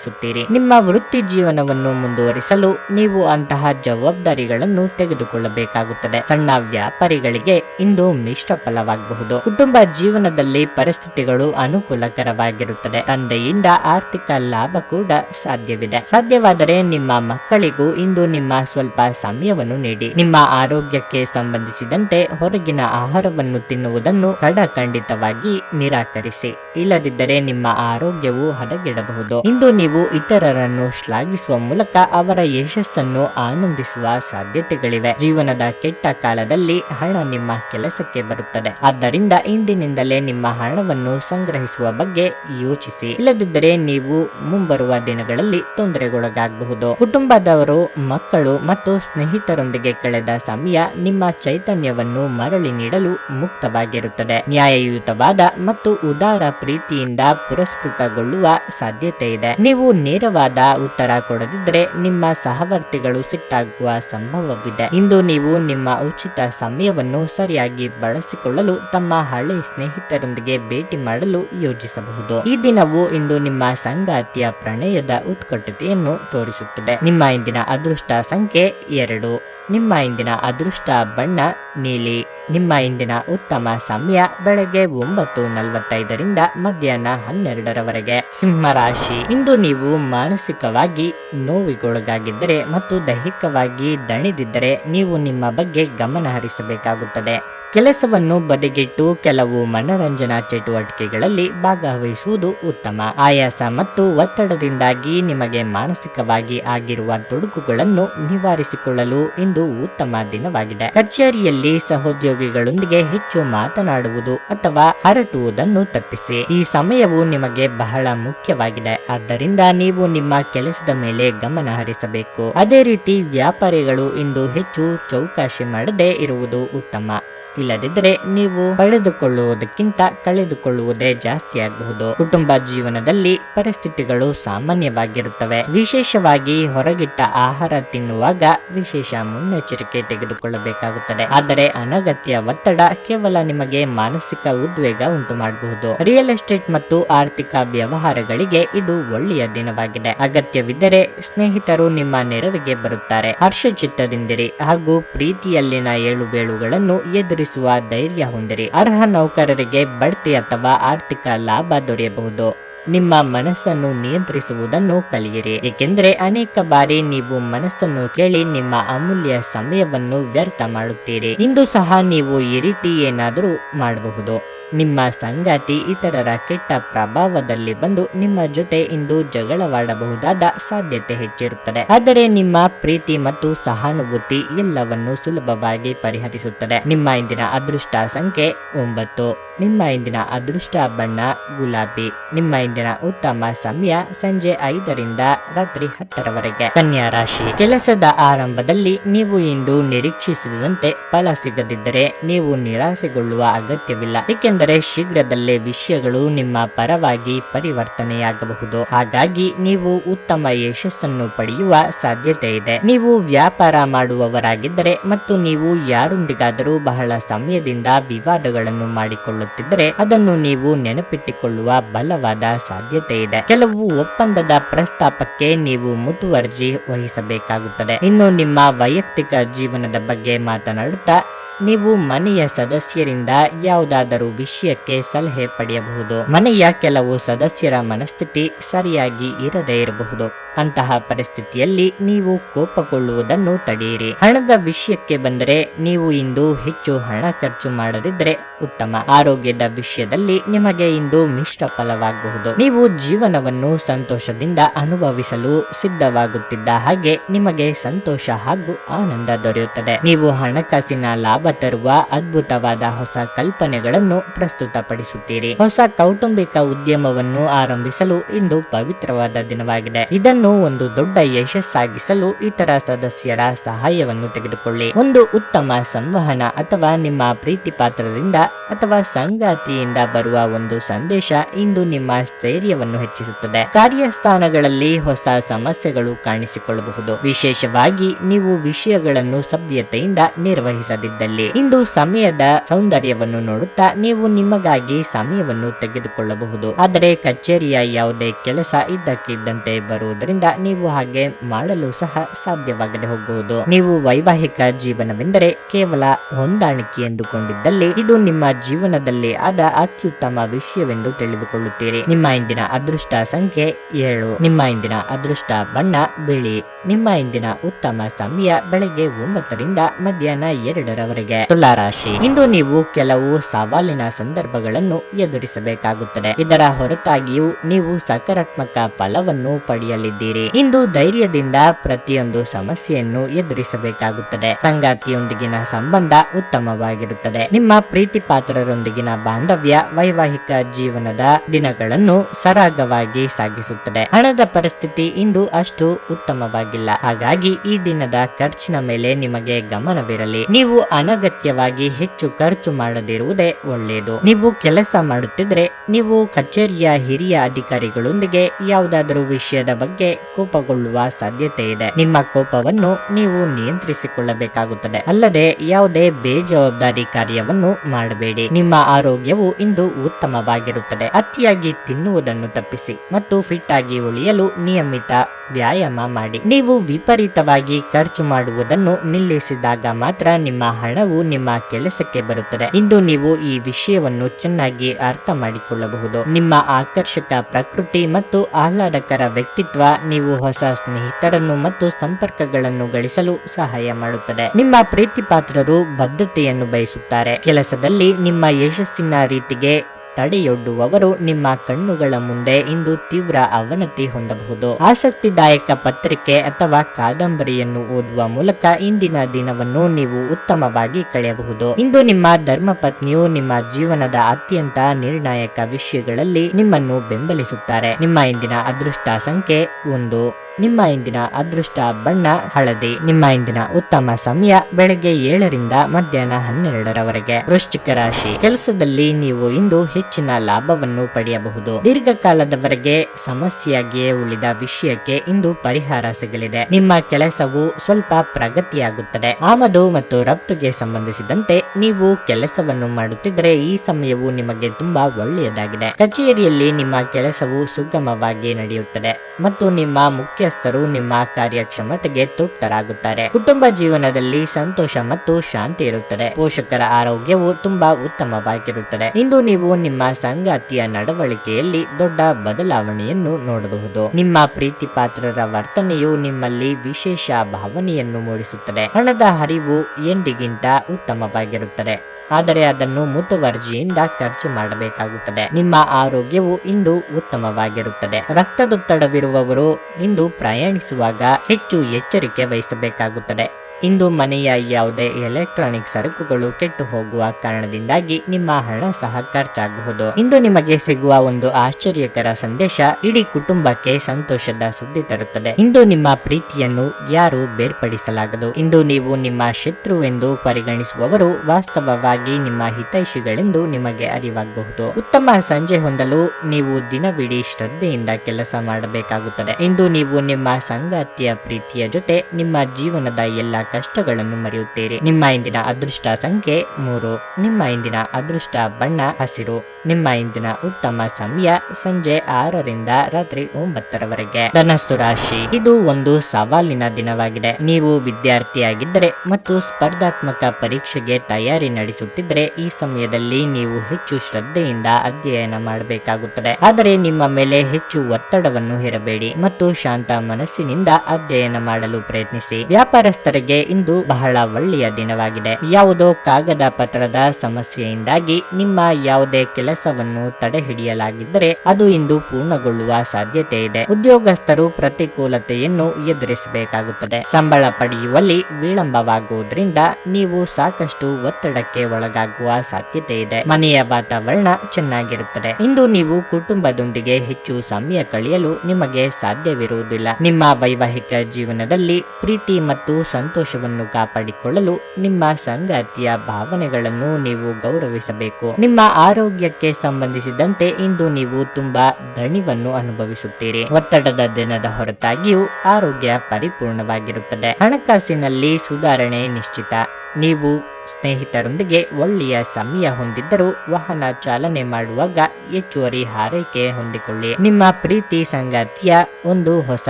ಸ್ವೀಕರಿಸುತ್ತೀರಿ ನಿಮ್ಮ ವೃತ್ತಿ ಜೀವನವನ್ನು ಮುಂದುವರಿಸಲು ನೀವು ಅಂತಹ ಜವಾಬ್ದಾರಿಗಳನ್ನು ತೆಗೆದುಕೊಳ್ಳಬೇಕಾಗುತ್ತದೆ. ಸಣ್ಣ ವ್ಯಾಪಾರಿಗಳಿಗೆ ಇಂದು ಮಿಶ್ರ ಫಲವಾಗಬಹುದು. ಕುಟುಂಬ ಜೀವನದಲ್ಲಿ ಪರಿಸ್ಥಿತಿಗಳು ಅನುಕೂಲಕರವಾಗಿರುತ್ತದೆ. ತಂದೆಯಿಂದ ಆರ್ಥಿಕ ಲಾಭ ಕೂಡ ಸಾಧ್ಯವಿದೆ. ಸಾಧ್ಯವಾದರೆ ನಿಮ್ಮ ಮಕ್ಕಳಿಗೂ ಇಂದು ನಿಮ್ಮ ಸ್ವಲ್ಪ ಸಮಯವನ್ನು ನೀಡಿ. ನಿಮ್ಮ ಆರೋಗ್ಯಕ್ಕೆ ಸಂಬಂಧಿಸಿದಂತೆ ಹೊರಗಿನ ಆಹಾರವನ್ನು ತಿನ್ನುವುದನ್ನು ಖಡಖಂಡಿತವಾಗಿ ನಿರಾಕರಿಸಿ. ಇಲ್ಲದಿದ್ದರೆ ನಿಮ್ಮ ಆರೋಗ್ಯವು ಹದಗೆಡಬಹುದು. ಇಂದು ನೀವು ಇತರರನ್ನು ಶ್ಲಾಘಿಸುವ ಮೂಲಕ ಅವರ ಯಶಸ್ಸನ್ನು ಆನಂದಿಸುವ ಸಾಧ್ಯತೆಗಳಿವೆ. ಜೀವನದ ಕೆಟ್ಟ ಕಾಲದಲ್ಲಿ ಹಣ ನಿಮ್ಮ ಕೆಲಸಕ್ಕೆ ಬರುತ್ತದೆ. ಆದ್ದರಿಂದ ಇಂದಿನಿಂದಲೇ ನಿಮ್ಮ ಹಣವನ್ನು ಸಂಗ್ರಹಿಸುವ ಬಗ್ಗೆ ಯೋಚಿಸಿ. ಇಲ್ಲದಿದ್ದರೆ ನೀವು ಮುಂಬರುವ ದಿನಗಳಲ್ಲಿ ತೊಂದರೆಗೊಳಗಾಗಬಹುದು. ಕುಟುಂಬದವರು, ಮಕ್ಕಳು ಮತ್ತು ಸ್ನೇಹಿತರೊಂದಿಗೆ ಕಳೆದ ಸಮಯ ನಿಮ್ಮ ಚೈತನ್ಯವನ್ನು ಮರಳಿ ನೀಡಲು ಮುಕ್ತವಾಗಿರುತ್ತದೆ. ನ್ಯಾಯಯುತವಾದ ಮತ್ತು ಉದಾರ ಪ್ರೀತಿಯಿಂದ ಪುರಸ್ಕೃತಗೊಳ್ಳುವ ಸಾಧ್ಯತೆ ಇದೆ ನೀವು ನೇರವಾದ ಉತ್ತರ ಕೊಡದಿದ್ರೆ ನಿಮ್ಮ ಸಹವರ್ತಿಗಳು ಸಿಟ್ಟಾಗುವ ಸಂಭವವಿದೆ. ಇಂದು ನೀವು ನಿಮ್ಮ ಉಚಿತ ಸಮಯವನ್ನು ಸರಿಯಾಗಿ ಬಳಸಿಕೊಳ್ಳಲು ತಮ್ಮ ಹಳೆ ಸ್ನೇಹಿತರೊಂದಿಗೆ ಭೇಟಿ ಮಾಡಲು ಯೋಜಿಸಬಹುದು. ಈ ದಿನವು ಇಂದು ನಿಮ್ಮ ಸಂಗಾತಿಯ ಪ್ರಣಯದ ಉತ್ಕಟತೆಯನ್ನು ತೋರಿಸುತ್ತದೆ. ನಿಮ್ಮ ಇಂದಿನ ಅದೃಷ್ಟ ಸಂಖ್ಯೆ ಎರಡು. ನಿಮ್ಮ ಇಂದಿನ ಅದೃಷ್ಟ ಬಣ್ಣ, ನೀಲಿ. ನಿಮ್ಮ ಇಂದಿನ ಉತ್ತಮ ಸಮಯ ಬೆಳಗ್ಗೆ ಒಂಬತ್ತು ನಲವತ್ತೈದರಿಂದ ಮಧ್ಯಾಹ್ನ ಹನ್ನೆರಡರವರೆಗೆ. ಸಿಂಹರಾಶಿ ಇಂದು ನೀವು ಮಾನಸಿಕವಾಗಿ ನೋವಿಗೊಳಗಾಗಿದ್ದರೆ ಮತ್ತು ದೈಹಿಕವಾಗಿ ದಣಿದಿದ್ದರೆ ನೀವು ನಿಮ್ಮ ಬಗ್ಗೆ ಗಮನ ಹರಿಸಬೇಕಾಗುತ್ತದೆ. ಕೆಲಸವನ್ನು ಬದಿಗಿಟ್ಟು ಕೆಲವು ಮನರಂಜನಾ ಚಟುವಟಿಕೆಗಳಲ್ಲಿ ಭಾಗವಹಿಸುವುದು ಉತ್ತಮ. ಆಯಾಸ ಮತ್ತು ಒತ್ತಡದಿಂದಾಗಿ ನಿಮಗೆ ಮಾನಸಿಕವಾಗಿ ಆಗಿರುವ ತೊಡಕುಗಳನ್ನು ನಿವಾರಿಸಿಕೊಳ್ಳಲು ಇಂದು ಉತ್ತಮ ದಿನವಾಗಿದೆ. ಕಚೇರಿಯಲ್ಲಿ ಸಹೋದ್ಯೋಗಿಗಳೊಂದಿಗೆ ಹೆಚ್ಚು ಮಾತನಾಡುವುದು ಅಥವಾ ಹರಟುವುದನ್ನು ತಪ್ಪಿಸಿ. ಈ ಸಮಯವು ನಿಮಗೆ ಬಹಳ ಮುಖ್ಯವಾಗಿದೆ. ಆದ್ದರಿಂದ ನೀವು ನಿಮ್ಮ ಕೆಲಸದ ಮೇಲೆ ಗಮನ ಹರಿಸಬೇಕು. ಅದೇ ರೀತಿ ವ್ಯಾಪಾರಿಗಳು ಇಂದು ಹೆಚ್ಚು ಚೌಕಾಶಿ ಮಾಡದೆ ಇರುವುದು ಉತ್ತಮ. ಇಲ್ಲದಿದ್ದರೆ ನೀವು ಪಡೆದುಕೊಳ್ಳುವುದಕ್ಕಿಂತ ಕಳೆದುಕೊಳ್ಳುವುದೇ ಜಾಸ್ತಿ ಆಗಬಹುದು. ಕುಟುಂಬ ಜೀವನದಲ್ಲಿ ಪರಿಸ್ಥಿತಿಗಳು ಸಾಮಾನ್ಯವಾಗಿರುತ್ತವೆ. ವಿಶೇಷವಾಗಿ ಹೊರಗಿಟ್ಟ ಆಹಾರ ತಿನ್ನುವಾಗ ವಿಶೇಷ ಮುನ್ನೆಚ್ಚರಿಕೆ ತೆಗೆದುಕೊಳ್ಳಬೇಕಾಗುತ್ತದೆ. ಆದರೆ ಅನಗತ್ಯ ಒತ್ತಡ ಕೇವಲ ನಿಮಗೆ ಮಾನಸಿಕ ಉದ್ವೇಗ ಉಂಟು ಮಾಡಬಹುದು ರಿಯಲ್ ಎಸ್ಟೇಟ್ ಮತ್ತು ಆರ್ಥಿಕ ವ್ಯವಹಾರಗಳಿಗೆ ಇದು ಒಳ್ಳೆಯ ದಿನವಾಗಿದೆ. ಅಗತ್ಯವಿದ್ದರೆ ಸ್ನೇಹಿತರು ನಿಮ್ಮ ನೆರವಿಗೆ ಬರುತ್ತಾರೆ. ಹರ್ಷಚಿತ್ತದಿಂದಿರಿ ಹಾಗೂ ಪ್ರೀತಿಯಲ್ಲಿನ ಏಳುಬೀಳುಗಳನ್ನು ಎದುರಿಸುವ ಧೈರ್ಯ ಹೊಂದಿರಿ. ಅರ್ಹ ನೌಕರರಿಗೆ ಬಡ್ತಿ ಅಥವಾ ಆರ್ಥಿಕ ಲಾಭ ದೊರೆಯಬಹುದು. ನಿಮ್ಮ ಮನಸ್ಸನ್ನು ನಿಯಂತ್ರಿಸುವುದನ್ನು ಕಲಿಯಿರಿ. ಏಕೆಂದರೆ ಅನೇಕ ಬಾರಿ ನೀವು ಮನಸ್ಸನ್ನು ಕೇಳಿ ನಿಮ್ಮ ಅಮೂಲ್ಯ ಸಮಯವನ್ನು ವ್ಯರ್ಥ ಮಾಡುತ್ತೀರಿ. ಇಂದು ಸಹ ನೀವು ಈ ರೀತಿ ಏನಾದರೂ ಮಾಡಬಹುದು. ನಿಮ್ಮ ಸಂಗಾತಿ ಇತರರ ಕೆಟ್ಟ ಪ್ರಭಾವದಲ್ಲಿ ಬಂದು ನಿಮ್ಮ ಜೊತೆ ಇಂದು ಜಗಳವಾಡಬಹುದಾದ ಸಾಧ್ಯತೆ ಹೆಚ್ಚಿರುತ್ತದೆ. ಆದರೆ ನಿಮ್ಮ ಪ್ರೀತಿ ಮತ್ತು ಸಹಾನುಭೂತಿ ಎಲ್ಲವನ್ನು ಸುಲಭವಾಗಿ ಪರಿಹರಿಸುತ್ತದೆ. ನಿಮ್ಮ ಇಂದಿನ ಅದೃಷ್ಟ ಸಂಖ್ಯೆ ಒಂಬತ್ತು. ನಿಮ್ಮ ಇಂದಿನ ಅದೃಷ್ಟ ಬಣ್ಣ ಗುಲಾಬಿ. ನಿಮ್ಮ ಇಂದಿನ ಉತ್ತಮ ಸಮಯ ಸಂಜೆ ಐದರಿಂದ ರಾತ್ರಿ ಹತ್ತರವರೆಗೆ. ಕನ್ಯಾ ರಾಶಿ. ಕೆಲಸದ ಆರಂಭದಲ್ಲಿ ನೀವು ಇಂದು ನಿರೀಕ್ಷಿಸಿದಂತೆ ಫಲ ಸಿಗದಿದ್ದರೆ ನೀವು ನಿರಾಸೆಗೊಳ್ಳುವ ಅಗತ್ಯವಿಲ್ಲ. ಏಕೆಂದರೆ ಶೀಘ್ರದಲ್ಲೇ ವಿಷಯಗಳು ನಿಮ್ಮ ಪರವಾಗಿ ಪರಿವರ್ತನೆಯಾಗಬಹುದು. ಹಾಗಾಗಿ ನೀವು ಉತ್ತಮ ಯಶಸ್ಸನ್ನು ಪಡೆಯುವ ಸಾಧ್ಯತೆ ಇದೆ. ನೀವು ವ್ಯಾಪಾರ ಮಾಡುವವರಾಗಿದ್ದರೆ ಮತ್ತು ನೀವು ಯಾರೊಂದಿಗಾದರೂ ಬಹಳ ಸಮಯದಿಂದ ವಿವಾದಗಳನ್ನು ಮಾಡಿಕೊಳ್ಳುತ್ತಿದ್ದರೆ ಅದನ್ನು ನೀವು ನೆನಪಿಟ್ಟುಕೊಳ್ಳುವ ಬಲವಾದ ಸಾಧ್ಯತೆ ಇದೆ. ಕೆಲವು ಒಪ್ಪಂದದ ಪ್ರಸ್ತಾಪಕ್ಕೆ ನೀವು ಮುತುವರ್ಜಿ ವಹಿಸಬೇಕಾಗುತ್ತದೆ. ಇನ್ನು ನಿಮ್ಮ ವೈಯಕ್ತಿಕ ಜೀವನದ ಬಗ್ಗೆ ಮಾತನಾಡುತ್ತಾ ನೀವು ಮನೆಯ ಸದಸ್ಯರಿಂದ ಯಾವುದಾದರೂ ವಿಷಯಕ್ಕೆ ಸಲಹೆ ಪಡೆಯಬಹುದು. ಮನೆಯ ಕೆಲವು ಸದಸ್ಯರ ಮನಸ್ಥಿತಿ ಸರಿಯಾಗಿ ಇರದೇ ಇರಬಹುದು. ಅಂತಹ ಪರಿಸ್ಥಿತಿಯಲ್ಲಿ ನೀವು ಕೋಪಗೊಳ್ಳುವುದನ್ನು ತಡೆಯಿರಿ. ಹಣದ ವಿಷಯಕ್ಕೆ ಬಂದರೆ ನೀವು ಇಂದು ಹೆಚ್ಚು ಹಣ ಖರ್ಚು ಮಾಡದಿದ್ರೆ ಉತ್ತಮ. ಆರೋಗ್ಯದ ವಿಷಯದಲ್ಲಿ ನಿಮಗೆ ಇಂದು ಮಿಶ್ರ ಫಲವಾಗಬಹುದು. ನೀವು ಜೀವನವನ್ನು ಸಂತೋಷದಿಂದ ಅನುಭವಿಸಲು ಸಿದ್ಧವಾಗುತ್ತಿದ್ದ ಹಾಗೆ ನಿಮಗೆ ಸಂತೋಷ ಹಾಗೂ ಆನಂದ ದೊರೆಯುತ್ತದೆ. ನೀವು ಹಣಕಾಸಿನ ಲಾಭ ತರುವ ಅದ್ಭುತವಾದ ಹೊಸ ಕಲ್ಪನೆಗಳನ್ನು ಪ್ರಸ್ತುತಪಡಿಸುತ್ತೀರಿ. ಹೊಸ ಕೌಟುಂಬಿಕ ಉದ್ಯಮವನ್ನು ಆರಂಭಿಸಲು ಇಂದು ಪವಿತ್ರವಾದ ದಿನವಾಗಿದೆ. ಇದನ್ನು ಒಂದು ದೊಡ್ಡ ಯಶಸ್ಸಾಗಿಸಲು ಇತರ ಸದಸ್ಯರ ಸಹಾಯವನ್ನು ತೆಗೆದುಕೊಳ್ಳಿ. ಒಂದು ಉತ್ತಮ ಸಂವಹನ ಅಥವಾ ನಿಮ್ಮ ಪ್ರೀತಿ ಪಾತ್ರದಿಂದ ಅಥವಾ ಸಂಗಾತಿಯಿಂದ ಬರುವ ಒಂದು ಸಂದೇಶ ಇಂದು ನಿಮ್ಮ ಸ್ಥೈರ್ಯವನ್ನು ಹೆಚ್ಚಿಸುತ್ತದೆ. ಕಾರ್ಯಸ್ಥಾನಗಳಲ್ಲಿ ಹೊಸ ಸಮಸ್ಯೆಗಳು ಕಾಣಿಸಿಕೊಳ್ಳಬಹುದು. ವಿಶೇಷವಾಗಿ ನೀವು ವಿಷಯಗಳನ್ನು ಸಭ್ಯತೆಯಿಂದ ನಿರ್ವಹಿಸದಿದ್ದಲ್ಲಿ. ಇಂದು ಸಮಯದ ಸೌಂದರ್ಯವನ್ನು ನೋಡುತ್ತಾ ನೀವು ನಿಮಗಾಗಿ ಸಮಯವನ್ನು ತೆಗೆದುಕೊಳ್ಳಬಹುದು. ಆದರೆ ಕಚೇರಿಯ ಯಾವುದೇ ಕೆಲಸ ಇದ್ದಕ್ಕಿದ್ದಂತೆ ಬರುವುದರಿಂದ ನೀವು ಹಾಗೆ ಮಾಡಲು ಸಹ ಸಾಧ್ಯವಾಗದೆ ಹೋಗುವುದು. ನೀವು ವೈವಾಹಿಕ ಜೀವನವೆಂದರೆ ಕೇವಲ ಹೊಂದಾಣಿಕೆ ಎಂದುಕೊಂಡಿದ್ದಲ್ಲಿ ಇದು ನಿಮ್ಮ ಜೀವನದಲ್ಲಿ ಆದ ಅತ್ಯುತ್ತಮ ವಿಷಯವೆಂದು ತಿಳಿದುಕೊಳ್ಳುತ್ತೀರಿ. ನಿಮ್ಮ ಇಂದಿನ ಅದೃಷ್ಟ ಸಂಖ್ಯೆ ಏಳು. ನಿಮ್ಮ ಇಂದಿನ ಅದೃಷ್ಟ ಬಣ್ಣ ಬಿಳಿ. ನಿಮ್ಮ ಇಂದಿನ ಉತ್ತಮ ಸಮಯ ಬೆಳಗ್ಗೆ ಒಂಬತ್ತರಿಂದ ಮಧ್ಯಾಹ್ನ ಎರಡರವರೆಗೆ. ತುಲಾರಾಶಿ. ಇಂದು ನೀವು ಕೆಲವು ಸವಾಲಿನ ಸಂದರ್ಭಗಳನ್ನು ಎದುರಿಸಬೇಕಾಗುತ್ತದೆ. ಇದರ ಹೊರತಾಗಿಯೂ ನೀವು ಸಕಾರಾತ್ಮಕ ಫಲವನ್ನು ಪಡೆಯಲಿದ್ದೀರಿ. ಇಂದು ಧೈರ್ಯದಿಂದ ಪ್ರತಿಯೊಂದು ಸಮಸ್ಯೆಯನ್ನು ಎದುರಿಸಬೇಕಾಗುತ್ತದೆ. ಸಂಗಾತಿಯೊಂದಿಗಿನ ಸಂಬಂಧ ಉತ್ತಮವಾಗಿರುತ್ತದೆ. ನಿಮ್ಮ ಪ್ರೀತಿ ಪಾತ್ರರೊಂದಿಗಿನ ಬಾಂಧವ್ಯ ವೈವಾಹಿಕ ಜೀವನದ ದಿನಗಳನ್ನು ಸರಾಗವಾಗಿ ಸಾಗಿಸುತ್ತದೆ. ಹಣದ ಪರಿಸ್ಥಿತಿ ಇಂದು ಅಷ್ಟು ಉತ್ತಮವಾಗಿಲ್ಲ. ಹಾಗಾಗಿ ಈ ದಿನದ ಖರ್ಚಿನ ಮೇಲೆ ನಿಮಗೆ ಗಮನವಿರಲಿ. ನೀವು ಅನಗತ್ಯವಾಗಿ ಹೆಚ್ಚು ಖರ್ಚು ಮಾಡದಿರುವುದೇ ಒಳ್ಳೆಯದು. ನೀವು ಕೆಲಸ ಮಾಡುತ್ತಿದ್ರೆ ನೀವು ಕಚೇರಿಯ ಹಿರಿಯ ಅಧಿಕಾರಿಗಳೊಂದಿಗೆ ಯಾವುದಾದರೂ ವಿಷಯದ ಬಗ್ಗೆ ಕೋಪಗೊಳ್ಳುವ ಸಾಧ್ಯತೆ ಇದೆ. ನಿಮ್ಮ ಕೋಪವನ್ನು ನೀವು ನಿಯಂತ್ರಿಸಿಕೊಳ್ಳಬೇಕಾಗುತ್ತದೆ. ಅಲ್ಲದೆ ಯಾವುದೇ ಬೇಜವಾಬ್ದಾರಿ ಕಾರ್ಯವನ್ನು ಮಾಡಬೇಡಿ. ನಿಮ್ಮ ಆರೋಗ್ಯವು ಇಂದು ಉತ್ತಮವಾಗಿರುತ್ತದೆ. ಅತಿಯಾಗಿ ತಿನ್ನುವುದನ್ನು ತಪ್ಪಿಸಿ ಮತ್ತು ಫಿಟ್ ಆಗಿ ಉಳಿಯಲು ನಿಯಮಿತ ವ್ಯಾಯಾಮ ಮಾಡಿ. ನೀವು ವಿಪರೀತವಾಗಿ ಖರ್ಚು ಮಾಡುವುದನ್ನು ನಿಲ್ಲಿಸಿದಾಗ ಮಾತ್ರ ನಿಮ್ಮ ಹಣವು ನಿಮ್ಮ ಕೆಲಸಕ್ಕೆ ಬರುತ್ತದೆ. ಇಂದು ನೀವು ಈ ವಿಷಯವನ್ನು ಚೆನ್ನಾಗಿ ಅರ್ಥ ಮಾಡಿಕೊಳ್ಳಬಹುದು. ನಿಮ್ಮ ಆಕರ್ಷಕ ಪ್ರಕೃತಿ ಮತ್ತು ಆಹ್ಲಾದಕರ ವ್ಯಕ್ತಿತ್ವ ನೀವು ಹೊಸ ಸ್ನೇಹಿತರನ್ನು ಮತ್ತು ಸಂಪರ್ಕಗಳನ್ನು ಗಳಿಸಲು ಸಹಾಯ ಮಾಡುತ್ತದೆ. ನಿಮ್ಮ ಪ್ರೀತಿಪಾತ್ರರು ಬದ್ಧತೆಯನ್ನು ಬಯಸುತ್ತಾರೆ. ಕೆಲಸದಲ್ಲಿ ನಿಮ್ಮ ಯಶಸ್ಸಿನ ರೀತಿಗೆ ತಡೆಯೊಡ್ಡುವವರು ನಿಮ್ಮ ಕಣ್ಣುಗಳ ಮುಂದೆ ಇಂದು ತೀವ್ರ ಅವನತಿ ಹೊಂದಬಹುದು. ಆಸಕ್ತಿದಾಯಕ ಪತ್ರಿಕೆ ಅಥವಾ ಕಾದಂಬರಿಯನ್ನು ಓದುವ ಮೂಲಕ ಇಂದಿನ ದಿನವನ್ನು ನೀವು ಉತ್ತಮವಾಗಿ ಕಳೆಯಬಹುದು. ಇಂದು ನಿಮ್ಮ ಧರ್ಮಪತ್ನಿಯು ನಿಮ್ಮ ಜೀವನದ ಅತ್ಯಂತ ನಿರ್ಣಾಯಕ ವಿಷಯಗಳಲ್ಲಿ ನಿಮ್ಮನ್ನು ಬೆಂಬಲಿಸುತ್ತಾರೆ. ನಿಮ್ಮ ಇಂದಿನ ಅದೃಷ್ಟ ಸಂಖ್ಯೆ ಒಂದು. ನಿಮ್ಮ ಇಂದಿನ ಅದೃಷ್ಟ ಬಣ್ಣ, ಹಳದಿ. ನಿಮ್ಮ ಇಂದಿನ ಉತ್ತಮ ಸಮಯ ಬೆಳಗ್ಗೆ ಏಳರಿಂದ ಮಧ್ಯಾಹ್ನ ಹನ್ನೆರಡರವರೆಗೆ. ವೃಶ್ಚಿಕ ರಾಶಿ. ಕೆಲಸದಲ್ಲಿ ನೀವು ಇಂದು ಹೆಚ್ಚಿನ ಲಾಭವನ್ನು ಪಡೆಯಬಹುದು. ದೀರ್ಘಕಾಲದವರೆಗೆ ಸಮಸ್ಯೆಯಾಗಿಯೇ ಉಳಿದ ವಿಷಯಕ್ಕೆ ಇಂದು ಪರಿಹಾರ ಸಿಗಲಿದೆ. ನಿಮ್ಮ ಕೆಲಸವು ಸ್ವಲ್ಪ ಪ್ರಗತಿಯಾಗುತ್ತದೆ. ಆಮದು ಮತ್ತು ರಫ್ತುಗೆ ಸಂಬಂಧಿಸಿದಂತೆ ನೀವು ಕೆಲಸವನ್ನು ಮಾಡುತ್ತಿದ್ದರೆ ಈ ಸಮಯವು ನಿಮಗೆ ತುಂಬಾ ಒಳ್ಳೆಯದಾಗಿದೆ. ಕಚೇರಿಯಲ್ಲಿ ನಿಮ್ಮ ಕೆಲಸವು ಸುಗಮವಾಗಿ ನಡೆಯುತ್ತದೆ ಮತ್ತು ನಿಮ್ಮ ಮುಖ್ಯಸ್ಥರು ನಿಮ್ಮ ಕಾರ್ಯಕ್ಷಮತೆಗೆ ತೃಪ್ತರಾಗುತ್ತಾರೆ. ಕುಟುಂಬ ಜೀವನದಲ್ಲಿ ಸಂತೋಷ ಮತ್ತು ಶಾಂತಿ ಇರುತ್ತದೆ. ಪೋಷಕರ ಆರೋಗ್ಯವು ತುಂಬಾ ಉತ್ತಮವಾಗಿರುತ್ತದೆ. ಇಂದು ನೀವು ನಿಮ್ಮ ಸಂಗಾತಿಯ ನಡವಳಿಕೆಯಲ್ಲಿ ದೊಡ್ಡ ಬದಲಾವಣೆಯನ್ನು ನೋಡಬಹುದು. ನಿಮ್ಮ ಪ್ರೀತಿ ಪಾತ್ರರ ವರ್ತನೆಯು ನಿಮ್ಮಲ್ಲಿ ವಿಶೇಷ ಭಾವನೆಯನ್ನು ಮೂಡಿಸುತ್ತದೆ. ಹಣದ ಹರಿವು ಎಂದಿಗಿಂತ ಉತ್ತಮವಾಗಿರುತ್ತದೆ. ಆದರೆ ಅದನ್ನು ಮುತುವರ್ಜಿಯಿಂದ ಖರ್ಚು ಮಾಡಬೇಕಾಗುತ್ತದೆ. ನಿಮ್ಮ ಆರೋಗ್ಯವು ಇಂದು ಉತ್ತಮವಾಗಿರುತ್ತದೆ. ರಕ್ತದೊತ್ತಡವಿರುವವರು ಇಂದು ಪ್ರಯಾಣಿಸುವಾಗ ಹೆಚ್ಚು ಎಚ್ಚರಿಕೆ ವಹಿಸಬೇಕಾಗುತ್ತದೆ. ಇಂದು ಮನೆಯ ಯಾವುದೇ ಎಲೆಕ್ಟ್ರಾನಿಕ್ ಸರಕುಗಳು ಕೆಟ್ಟು ಹೋಗುವ ಕಾರಣದಿಂದಾಗಿ ನಿಮ್ಮ ಹಣ ಸಹ ಖರ್ಚಾಗಬಹುದು. ಇಂದು ನಿಮಗೆ ಸಿಗುವ ಒಂದು ಆಶ್ಚರ್ಯಕರ ಸಂದೇಶ ಇಡೀ ಕುಟುಂಬಕ್ಕೆ ಸಂತೋಷದ ಸುದ್ದಿ ತರುತ್ತದೆ. ಇಂದು ನಿಮ್ಮ ಪ್ರೀತಿಯನ್ನು ಯಾರು ಬೇರ್ಪಡಿಸಲಾಗದು. ಇಂದು ನೀವು ನಿಮ್ಮ ಶತ್ರು ಎಂದು ಪರಿಗಣಿಸುವವರು ವಾಸ್ತವವಾಗಿ ನಿಮ್ಮ ಹಿತೈಷಿಗಳೆಂದು ನಿಮಗೆ ಅರಿವಾಗಬಹುದು. ಉತ್ತಮ ಸಂಜೆ ಹೊಂದಲು ನೀವು ದಿನವಿಡೀ ಶ್ರದ್ಧೆಯಿಂದ ಕೆಲಸ ಮಾಡಬೇಕಾಗುತ್ತದೆ. ಇಂದು ನೀವು ನಿಮ್ಮ ಸಂಗಾತಿಯ ಪ್ರೀತಿಯ ಜೊತೆ ನಿಮ್ಮ ಜೀವನದ ಎಲ್ಲ ಕಷ್ಟಗಳನ್ನು ಮರೆಯುತ್ತೀರಿ. ನಿಮ್ಮ ಇಂದಿನ ಅದೃಷ್ಟ ಸಂಖ್ಯೆ ಮೂರು. ನಿಮ್ಮ ಇಂದಿನ ಅದೃಷ್ಟ ಬಣ್ಣ ಹಸಿರು. ನಿಮ್ಮ ಇಂದಿನ ಉತ್ತಮ ಸಮಯ ಸಂಜೆ ಆರರಿಂದ ರಾತ್ರಿ ಒಂಬತ್ತರವರೆಗೆ. ಧನಸ್ಸು ರಾಶಿ. ಇದು ಒಂದು ಸವಾಲಿನ ದಿನವಾಗಿದೆ. ನೀವು ವಿದ್ಯಾರ್ಥಿಯಾಗಿದ್ದರೆ ಮತ್ತು ಸ್ಪರ್ಧಾತ್ಮಕ ಪರೀಕ್ಷೆಗೆ ತಯಾರಿ ನಡೆಸುತ್ತಿದ್ದರೆ ಈ ಸಮಯದಲ್ಲಿ ನೀವು ಹೆಚ್ಚು ಶ್ರದ್ಧೆಯಿಂದ ಅಧ್ಯಯನ ಮಾಡಬೇಕಾಗುತ್ತದೆ. ಆದರೆ ನಿಮ್ಮ ಮೇಲೆ ಹೆಚ್ಚು ಒತ್ತಡವನ್ನು ಹೇರಬೇಡಿ ಮತ್ತು ಶಾಂತ ಮನಸ್ಸಿನಿಂದ ಅಧ್ಯಯನ ಮಾಡಲು ಪ್ರಯತ್ನಿಸಿ. ವ್ಯಾಪಾರಸ್ಥರಿಗೆ ಇಂದು ಬಹಳ ಒಳ್ಳೆಯ ದಿನವಾಗಿದೆ. ಯಾವುದೋ ಕಾಗದ ಪತ್ರದ ಸಮಸ್ಯೆಯಿಂದಾಗಿ ನಿಮ್ಮ ಯಾವುದೇ ಕೆಲಸವನ್ನು ತಡೆಹಿಡಿಯಲಾಗಿದ್ದರೆ ಅದು ಇಂದು ಪೂರ್ಣಗೊಳ್ಳುವ ಸಾಧ್ಯತೆ ಇದೆ. ಉದ್ಯೋಗಸ್ಥರು ಪ್ರತಿಕೂಲತೆಯನ್ನು ಎದುರಿಸಬೇಕಾಗುತ್ತದೆ. ಸಂಬಳ ಪಡೆಯುವಲ್ಲಿ ವಿಳಂಬವಾಗುವುದರಿಂದ ನೀವು ಸಾಕಷ್ಟು ಒತ್ತಡಕ್ಕೆ ಒಳಗಾಗುವ ಸಾಧ್ಯತೆ ಇದೆ. ಮನೆಯ ವಾತಾವರಣ ಚೆನ್ನಾಗಿರುತ್ತದೆ. ಇಂದು ನೀವು ಕುಟುಂಬದೊಂದಿಗೆ ಹೆಚ್ಚು ಸಮಯ ಕಳೆಯಲು ನಿಮಗೆ ಸಾಧ್ಯವಿರುವುದಿಲ್ಲ. ನಿಮ್ಮ ವೈವಾಹಿಕ ಜೀವನದಲ್ಲಿ ಪ್ರೀತಿ ಮತ್ತು ಸಂತೋಷವನ್ನು ಕಾಪಾಡಿಕೊಳ್ಳಲು ನಿಮ್ಮ ಸಂಗಾತಿಯ ಭಾವನೆಗಳನ್ನು ನೀವು ಗೌರವಿಸಬೇಕು. ನಿಮ್ಮ ಆರೋಗ್ಯಕ್ಕೆ ಸಂಬಂಧಿಸಿದಂತೆ ಇಂದು ನೀವು ತುಂಬಾ ದಣಿವನ್ನು ಅನುಭವಿಸುತ್ತೀರಿ. ಒತ್ತಡದ ದಿನದ ಹೊರತಾಗಿಯೂ ಆರೋಗ್ಯ ಪರಿಪೂರ್ಣವಾಗಿರುತ್ತದೆ. ಹಣಕಾಸಿನಲ್ಲಿ ಸುಧಾರಣೆ ನಿಶ್ಚಿತ. ನೀವು ಸ್ನೇಹಿತರೊಂದಿಗೆ ಒಳ್ಳೆಯ ಸಮಯ ಹೊಂದಿದ್ದರೂ ವಾಹನ ಚಾಲನೆ ಮಾಡುವಾಗ ಹೆಚ್ಚುವರಿ ಹಾರೈಕೆ ಹೊಂದಿಕೊಳ್ಳಿ. ನಿಮ್ಮ ಪ್ರೀತಿ ಸಂಗಾತಿಯ ಒಂದು ಹೊಸ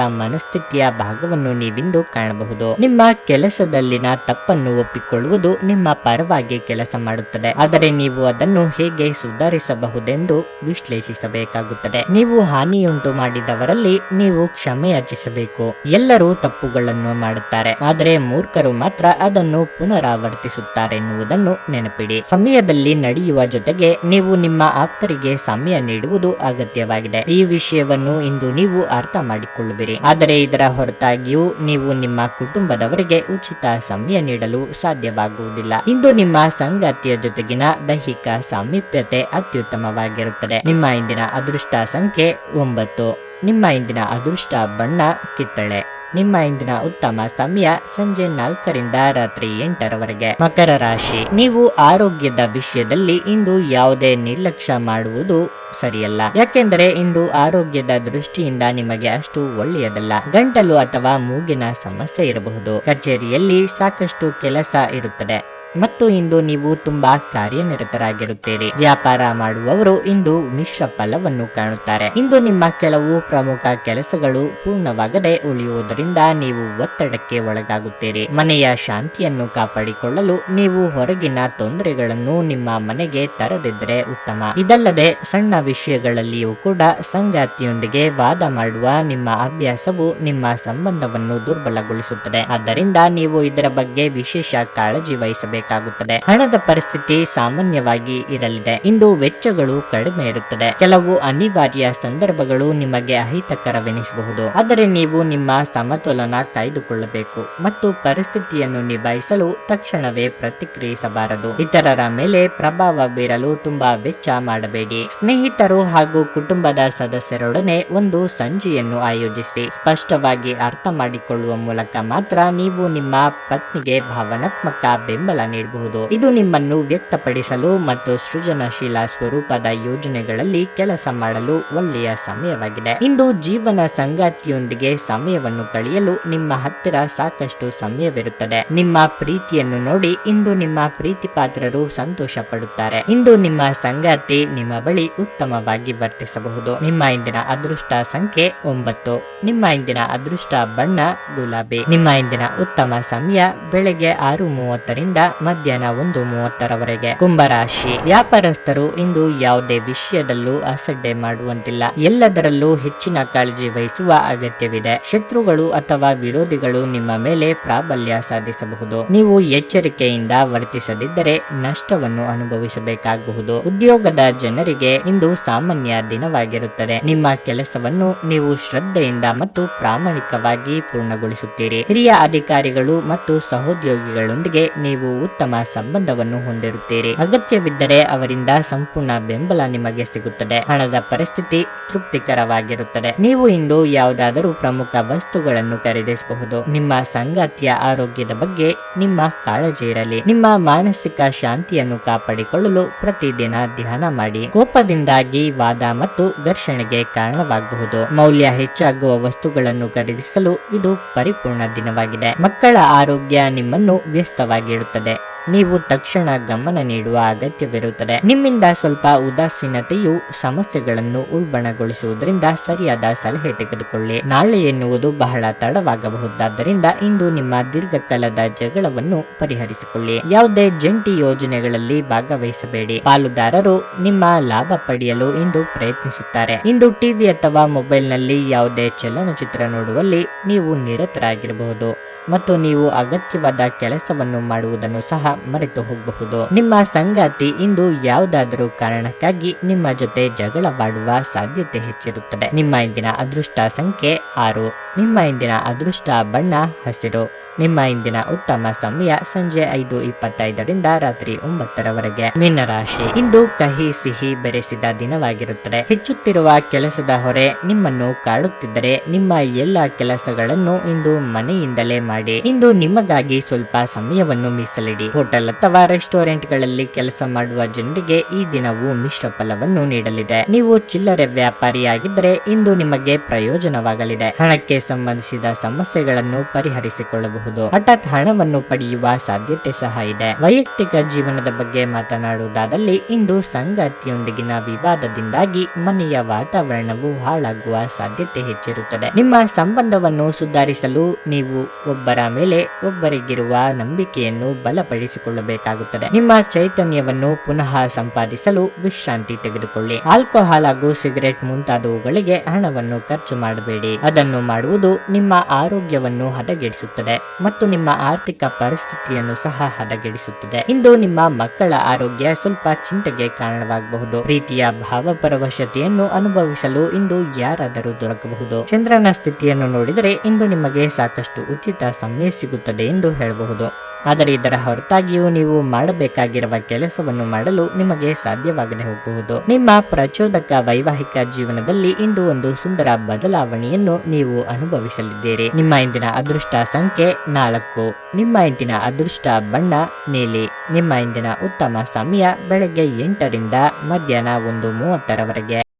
ಮನಸ್ಥಿತಿಯ ಭಾಗವನ್ನು ನೀವಿಂದು ಕಾಣಬಹುದು. ನಿಮ್ಮ ಕೆಲಸದಲ್ಲಿನ ತಪ್ಪನ್ನು ಒಪ್ಪಿಕೊಳ್ಳುವುದು ನಿಮ್ಮ ಪರವಾಗಿ ಕೆಲಸ ಮಾಡುತ್ತದೆ. ಆದರೆ ನೀವು ಅದನ್ನು ಹೇಗೆ ಸುಧಾರಿಸಬಹುದೆಂದು ವಿಶ್ಲೇಷಿಸಬೇಕಾಗುತ್ತದೆ. ನೀವು ಹಾನಿಯುಂಟು ಮಾಡಿದವರಲ್ಲಿ ನೀವು ಕ್ಷಮೆ ಯಾಚಿಸಬೇಕು. ಎಲ್ಲರೂ ತಪ್ಪುಗಳನ್ನು ಮಾಡುತ್ತಾರೆ. ಆದರೆ ಮೂರ್ಖರು ಮಾತ್ರ ಅದನ್ನು ಪುನರಾವರ್ತಿಸುತ್ತಾರೆ ಎನ್ನುವುದನ್ನು ನೆನಪಿಡಿ. ಸಮಯದಲ್ಲಿ ನಡೆಯುವ ಜೊತೆಗೆ ನೀವು ನಿಮ್ಮ ಆಪ್ತರಿಗೆ ಸಮಯ ನೀಡುವುದು ಅಗತ್ಯವಾಗಿದೆ. ಈ ವಿಷಯವನ್ನು ಇಂದು ನೀವು ಅರ್ಥ ಮಾಡಿಕೊಳ್ಳುವಿರಿ. ಆದರೆ ಇದರ ಹೊರತಾಗಿಯೂ ನೀವು ನಿಮ್ಮ ಕುಟುಂಬದವರಿಗೆ ಉಚಿತ ಸಮಯ ನೀಡಲು ಸಾಧ್ಯವಾಗುವುದಿಲ್ಲ. ಇಂದು ನಿಮ್ಮ ಸಂಗಾತಿಯ ಜೊತೆಗಿನ ದೈಹಿಕ ಸಾಮೀಪ್ಯತೆ ಅತ್ಯುತ್ತಮವಾಗಿರುತ್ತದೆ. ನಿಮ್ಮ ಇಂದಿನ ಅದೃಷ್ಟ ಸಂಖ್ಯೆ ಒಂಬತ್ತು. ನಿಮ್ಮ ಇಂದಿನ ಅದೃಷ್ಟ ಬಣ್ಣ ಕಿತ್ತಳೆ. ನಿಮ್ಮ ಇಂದಿನ ಉತ್ತಮ ಸಮಯ ಸಂಜೆ ನಾಲ್ಕರಿಂದ ರಾತ್ರಿ ಎಂಟರವರೆಗೆ. ಮಕರ ರಾಶಿ. ನೀವು ಆರೋಗ್ಯದ ವಿಷಯದಲ್ಲಿ ಇಂದು ಯಾವುದೇ ನಿರ್ಲಕ್ಷ್ಯ ಮಾಡುವುದು ಸರಿಯಲ್ಲ. ಯಾಕೆಂದರೆ ಇಂದು ಆರೋಗ್ಯದ ದೃಷ್ಟಿಯಿಂದ ನಿಮಗೆ ಅಷ್ಟು ಒಳ್ಳೆಯದಲ್ಲ. ಗಂಟಲು ಅಥವಾ ಮೂಗಿನ ಸಮಸ್ಯೆ ಇರಬಹುದು. ಕಚೇರಿಯಲ್ಲಿ ಸಾಕಷ್ಟು ಕೆಲಸ ಇರುತ್ತದೆ. ಮತ್ತು ಇಂದು ನೀವು ತುಂಬಾ ಕಾರ್ಯನಿರತರಾಗಿರುತ್ತೀರಿ. ವ್ಯಾಪಾರ ಮಾಡುವವರು ಇಂದು ಮಿಶ್ರ ಫಲವನ್ನು ಕಾಣುತ್ತಾರೆ. ಇಂದು ನಿಮ್ಮ ಕೆಲವು ಪ್ರಮುಖ ಕೆಲಸಗಳು ಪೂರ್ಣವಾಗದೆ ಉಳಿಯುವುದರಿಂದ ನೀವು ಒತ್ತಡಕ್ಕೆ ಒಳಗಾಗುತ್ತೀರಿ. ಮನೆಯ ಶಾಂತಿಯನ್ನು ಕಾಪಾಡಿಕೊಳ್ಳಲು ನೀವು ಹೊರಗಿನ ತೊಂದರೆಗಳನ್ನು ನಿಮ್ಮ ಮನೆಗೆ ತರದಿದ್ದರೆ ಉತ್ತಮ. ಇದಲ್ಲದೆ ಸಣ್ಣ ವಿಷಯಗಳಲ್ಲಿಯೂ ಕೂಡ ಸಂಗಾತಿಯೊಂದಿಗೆ ವಾದ ಮಾಡುವ ನಿಮ್ಮ ಅಭ್ಯಾಸವು ನಿಮ್ಮ ಸಂಬಂಧವನ್ನು ದುರ್ಬಲಗೊಳಿಸುತ್ತದೆ. ಆದ್ದರಿಂದ ನೀವು ಇದರ ಬಗ್ಗೆ ವಿಶೇಷ ಕಾಳಜಿ ವಹಿಸಬೇಕಾಗುತ್ತದೆ ಹಣದ ಪರಿಸ್ಥಿತಿ ಸಾಮಾನ್ಯವಾಗಿ ಇರಲಿದೆ. ಇಂದು ವೆಚ್ಚಗಳು ಕಡಿಮೆ ಇರುತ್ತದೆ. ಕೆಲವು ಅನಿವಾರ್ಯ ಸಂದರ್ಭಗಳು ನಿಮಗೆ ಅಹಿತಕರವೆನಿಸಬಹುದು. ಆದರೆ ನೀವು ನಿಮ್ಮ ಸಮತೋಲನ ಕಾಯ್ದುಕೊಳ್ಳಬೇಕು ಮತ್ತು ಪರಿಸ್ಥಿತಿಯನ್ನು ನಿಭಾಯಿಸಲು ತಕ್ಷಣವೇ ಪ್ರತಿಕ್ರಿಯಿಸಬಾರದು. ಇತರರ ಮೇಲೆ ಪ್ರಭಾವ ಬೀರಲು ತುಂಬಾ ವೆಚ್ಚ ಮಾಡಬೇಡಿ. ಸ್ನೇಹಿತರು ಹಾಗೂ ಕುಟುಂಬದ ಸದಸ್ಯರೊಡನೆ ಒಂದು ಸಂಜೆಯನ್ನು ಆಯೋಜಿಸಿ. ಸ್ಪಷ್ಟವಾಗಿ ಅರ್ಥ ಮಾಡಿಕೊಳ್ಳುವ ಮೂಲಕ ಮಾತ್ರ ನೀವು ನಿಮ್ಮ ಪತ್ನಿಗೆ ಭಾವನಾತ್ಮಕ ಬೆಂಬಲ ನೀಡಬಹುದು ಇದು ನಿಮ್ಮನ್ನು ವ್ಯಕ್ತಪಡಿಸಲು ಮತ್ತು ಸೃಜನಶೀಲ ಸ್ವರೂಪದ ಯೋಜನೆಗಳಲ್ಲಿ ಕೆಲಸ ಮಾಡಲು ಒಳ್ಳೆಯ ಸಮಯವಾಗಿದೆ. ಇಂದು ಜೀವನ ಸಂಗಾತಿಯೊಂದಿಗೆ ಸಮಯವನ್ನು ಕಳೆಯಲು ನಿಮ್ಮ ಹತ್ತಿರ ಸಾಕಷ್ಟು ಸಮಯವಿರುತ್ತದೆ. ನಿಮ್ಮ ಪ್ರೀತಿಯನ್ನು ನೋಡಿ ಇಂದು ನಿಮ್ಮ ಪ್ರೀತಿ ಪಾತ್ರರು ಸಂತೋಷ ಪಡುತ್ತಾರೆ ಇಂದು ನಿಮ್ಮ ಸಂಗಾತಿ ನಿಮ್ಮ ಬಳಿ ಉತ್ತಮವಾಗಿ ವರ್ತಿಸಬಹುದು. ನಿಮ್ಮ ಇಂದಿನ ಅದೃಷ್ಟ ಸಂಖ್ಯೆ ಒಂಬತ್ತು. ನಿಮ್ಮ ಇಂದಿನ ಅದೃಷ್ಟ ಬಣ್ಣ ಗುಲಾಬಿ. ನಿಮ್ಮ ಇಂದಿನ ಉತ್ತಮ ಸಮಯ ಬೆಳಗ್ಗೆ ಆರು ಮೂವತ್ತರಿಂದ ಮಧ್ಯಾಹ್ನ ಒಂದು ಮೂವತ್ತರವರೆಗೆ. ಕುಂಭರಾಶಿ. ವ್ಯಾಪಾರಸ್ಥರು ಇಂದು ಯಾವುದೇ ವಿಷಯದಲ್ಲೂ ಅಸಡ್ಡೆ ಮಾಡುವಂತಿಲ್ಲ. ಎಲ್ಲದರಲ್ಲೂ ಹೆಚ್ಚಿನ ಕಾಳಜಿ ವಹಿಸುವ ಅಗತ್ಯವಿದೆ. ಶತ್ರುಗಳು ಅಥವಾ ವಿರೋಧಿಗಳು ನಿಮ್ಮ ಮೇಲೆ ಪ್ರಾಬಲ್ಯ ಸಾಧಿಸಬಹುದು. ನೀವು ಎಚ್ಚರಿಕೆಯಿಂದ ವರ್ತಿಸದಿದ್ದರೆ ನಷ್ಟವನ್ನು ಅನುಭವಿಸಬೇಕಾಗಬಹುದು. ಉದ್ಯೋಗದ ಜನರಿಗೆ ಇಂದು ಸಾಮಾನ್ಯ ದಿನವಾಗಿರುತ್ತದೆ. ನಿಮ್ಮ ಕೆಲಸವನ್ನು ನೀವು ಶ್ರದ್ಧೆಯಿಂದ ಮತ್ತು ಪ್ರಾಮಾಣಿಕವಾಗಿ ಪೂರ್ಣಗೊಳಿಸುತ್ತೀರಿ. ಹಿರಿಯ ಅಧಿಕಾರಿಗಳು ಮತ್ತು ಸಹೋದ್ಯೋಗಿಗಳೊಂದಿಗೆ ನೀವು ಉತ್ತಮ ಸಂಬಂಧವನ್ನು ಹೊಂದಿರುತ್ತೀರಿ. ಅಗತ್ಯವಿದ್ದರೆ ಅವರಿಂದ ಸಂಪೂರ್ಣ ಬೆಂಬಲ ನಿಮಗೆ ಸಿಗುತ್ತದೆ. ಹಣದ ಪರಿಸ್ಥಿತಿ ತೃಪ್ತಿಕರವಾಗಿರುತ್ತದೆ. ನೀವು ಇಂದು ಯಾವುದಾದರೂ ಪ್ರಮುಖ ವಸ್ತುಗಳನ್ನು ಖರೀದಿಸಬಹುದು. ನಿಮ್ಮ ಸಂಗಾತಿಯ ಆರೋಗ್ಯದ ಬಗ್ಗೆ ನಿಮ್ಮ ಕಾಳಜಿ ಇರಲಿ. ನಿಮ್ಮ ಮಾನಸಿಕ ಶಾಂತಿಯನ್ನು ಕಾಪಾಡಿಕೊಳ್ಳಲು ಪ್ರತಿದಿನ ಧ್ಯಾನ ಮಾಡಿ. ಕೋಪದಿಂದಾಗಿ ವಾದ ಮತ್ತು ಘರ್ಷಣೆಗೆ ಕಾರಣವಾಗಬಹುದು. ಮೌಲ್ಯ ಹೆಚ್ಚಾಗುವ ವಸ್ತುಗಳನ್ನು ಖರೀದಿಸಲು ಇದು ಪರಿಪೂರ್ಣ ದಿನವಾಗಿದೆ. ಮಕ್ಕಳ ಆರೋಗ್ಯ ನಿಮ್ಮನ್ನು ವ್ಯಸ್ತವಾಗಿಡುತ್ತದೆ. ನೀವು ತಕ್ಷಣ ಗಮನ ನೀಡುವ ಅಗತ್ಯವಿರುತ್ತದೆ. ನಿಮ್ಮಿಂದ ಸ್ವಲ್ಪ ಉದಾಸೀನತೆಯು ಸಮಸ್ಯೆಗಳನ್ನು ಉಲ್ಬಣಗೊಳಿಸುವುದರಿಂದ ಸರಿಯಾದ ಸಲಹೆ ತೆಗೆದುಕೊಳ್ಳಿ. ನಾಳೆ ಎನ್ನುವುದು ಬಹಳ ತಡವಾಗಬಹುದಾದ್ದರಿಂದ ಇಂದು ನಿಮ್ಮ ದೀರ್ಘಕಾಲದ ಜಗಳವನ್ನು ಪರಿಹರಿಸಿಕೊಳ್ಳಿ. ಯಾವುದೇ ಜಂಟಿ ಯೋಜನೆಗಳಲ್ಲಿ ಭಾಗವಹಿಸಬೇಡಿ. ಪಾಲುದಾರರು ನಿಮ್ಮ ಲಾಭ ಪಡೆಯಲು ಇಂದು ಪ್ರಯತ್ನಿಸುತ್ತಾರೆ. ಇಂದು ಟಿವಿ ಅಥವಾ ಮೊಬೈಲ್ನಲ್ಲಿ ಯಾವುದೇ ಚಲನಚಿತ್ರ ನೋಡುವಲ್ಲಿ ನೀವು ನಿರತರಾಗಿರಬಹುದು. ಮತ್ತು ನೀವು ಅಗತ್ಯವಾದ ಕೆಲಸವನ್ನು ಮಾಡುವುದನ್ನು ಸಹ ಮರೆತು ಹೋಗಬಹುದು ನಿಮ್ಮ ಸಂಗಾತಿ ಇಂದು ಯಾವುದಾದರೂ ಕಾರಣಕ್ಕಾಗಿ ನಿಮ್ಮ ಜೊತೆ ಜಗಳವಾಡುವ ಸಾಧ್ಯತೆ ಹೆಚ್ಚಿರುತ್ತದೆ. ನಿಮ್ಮ ಇಂದಿನ ಅದೃಷ್ಟ ಸಂಖ್ಯೆ ಆರು. ನಿಮ್ಮ ಇಂದಿನ ಅದೃಷ್ಟ ಬಣ್ಣ ಹಸಿರು. ನಿಮ್ಮ ಇಂದಿನ ಉತ್ತಮ ಸಮಯ. ಸಂಜೆ ಐದು ಇಪ್ಪತ್ತೈದರಿಂದ ರಾತ್ರಿ ಒಂಬತ್ತರವರೆಗೆ ಮೀನರಾಶಿ. ಇಂದು ಕಹಿ ಸಿಹಿ ಬೆರೆಸಿದ ದಿನವಾಗಿರುತ್ತದೆ. ಹೆಚ್ಚುತ್ತಿರುವ ಕೆಲಸದ ಹೊರೆ ನಿಮ್ಮನ್ನು ಕಾಡುತ್ತಿದ್ದರೆ ನಿಮ್ಮ ಎಲ್ಲ ಕೆಲಸಗಳನ್ನು ಇಂದು ಮನೆಯಿಂದಲೇ ಮಾಡಿ. ಇಂದು ನಿಮಗಾಗಿ ಸ್ವಲ್ಪ ಸಮಯವನ್ನು ಮೀಸಲಿಡಿ. ಹೋಟೆಲ್ ಅಥವಾ ರೆಸ್ಟೋರೆಂಟ್ಗಳಲ್ಲಿ ಕೆಲಸ ಮಾಡುವ ಜನರಿಗೆ ಈ ದಿನವು ಮಿಶ್ರ ಫಲವನ್ನು ನೀಡಲಿದೆ. ನೀವು ಚಿಲ್ಲರೆ ವ್ಯಾಪಾರಿಯಾಗಿದ್ದರೆ ಇಂದು ನಿಮಗೆ ಪ್ರಯೋಜನವಾಗಲಿದೆ. ಹಣಕ್ಕೆ ಸಂಬಂಧಿಸಿದ ಸಮಸ್ಯೆಗಳನ್ನು ಪರಿಹರಿಸಿಕೊಳ್ಳಬಹುದು. ಹಠಾತ್ ಹಣವನ್ನು ಪಡೆಯುವ ಸಾಧ್ಯತೆ ಸಹ ಇದೆ. ವೈಯಕ್ತಿಕ ಜೀವನದ ಬಗ್ಗೆ ಮಾತನಾಡುವುದಾದಲ್ಲಿ ಇಂದು ಸಂಗಾತಿಯೊಂದಿಗಿನ ವಿವಾದದಿಂದಾಗಿ ಮನೆಯ ವಾತಾವರಣವು ಹಾಳಾಗುವ ಸಾಧ್ಯತೆ ಹೆಚ್ಚಿರುತ್ತದೆ. ನಿಮ್ಮ ಸಂಬಂಧವನ್ನು ಸುಧಾರಿಸಲು ನೀವು ಒಬ್ಬರ ಮೇಲೆ ಒಬ್ಬರಿಗಿರುವ ನಂಬಿಕೆಯನ್ನು ಬಲಪಡಿಸಿಕೊಳ್ಳಬೇಕಾಗುತ್ತದೆ. ನಿಮ್ಮ ಚೈತನ್ಯವನ್ನು ಪುನಃ ಸಂಪಾದಿಸಲು ವಿಶ್ರಾಂತಿ ತೆಗೆದುಕೊಳ್ಳಿ. ಆಲ್ಕೋಹಾಲ್ ಹಾಗೂ ಸಿಗರೆಟ್ ಮುಂತಾದವುಗಳಿಗೆ ಹಣವನ್ನು ಖರ್ಚು ಮಾಡಬೇಡಿ. ಅದನ್ನು ಮಾಡುವುದು ನಿಮ್ಮ ಆರೋಗ್ಯವನ್ನು ಹದಗೆಡಿಸುತ್ತದೆ. ಮತ್ತು ನಿಮ್ಮ ಆರ್ಥಿಕ ಪರಿಸ್ಥಿತಿಯನ್ನು ಸಹ ಹದಗೆಡಿಸುತ್ತದೆ. ಇಂದು ನಿಮ್ಮ ಮಕ್ಕಳ ಆರೋಗ್ಯ ಸ್ವಲ್ಪ ಚಿಂತೆಗೆ ಕಾರಣವಾಗಬಹುದು. ರೀತಿಯ ಭಾವಪರವಶತೆಯನ್ನು ಅನುಭವಿಸಲು ಇಂದು ಯಾರಾದರೂ ದೊರಕಬಹುದು. ಚಂದ್ರನ ಸ್ಥಿತಿಯನ್ನು ನೋಡಿದರೆ ಇಂದು ನಿಮಗೆ ಸಾಕಷ್ಟು ಉಚಿತ ಸಮಯ ಸಿಗುತ್ತದೆ ಎಂದು ಹೇಳಬಹುದು. ಆದರೆ ಇದರ ಹೊರತಾಗಿಯೂ ನೀವು ಮಾಡಬೇಕಾಗಿರುವ ಕೆಲಸವನ್ನು ಮಾಡಲು ನಿಮಗೆ ಸಾಧ್ಯವಾಗದೆ ಹೋಗಬಹುದು. ನಿಮ್ಮ ಪ್ರಚೋದಕ ವೈವಾಹಿಕ ಜೀವನದಲ್ಲಿ ಇಂದು ಒಂದು ಸುಂದರ ಬದಲಾವಣೆಯನ್ನು ನೀವು ಅನುಭವಿಸಲಿದ್ದೀರಿ. ನಿಮ್ಮ ಇಂದಿನ ಅದೃಷ್ಟ ಸಂಖ್ಯೆ ನಾಲ್ಕು. ನಿಮ್ಮ ಇಂದಿನ ಅದೃಷ್ಟ ಬಣ್ಣ ನೀಲಿ. ನಿಮ್ಮ ಇಂದಿನ ಉತ್ತಮ ಸಮಯ ಬೆಳಗ್ಗೆ ಎಂಟರಿಂದ ಮಧ್ಯಾಹ್ನ ಒಂದು ಮೂವತ್ತರವರೆಗೆ.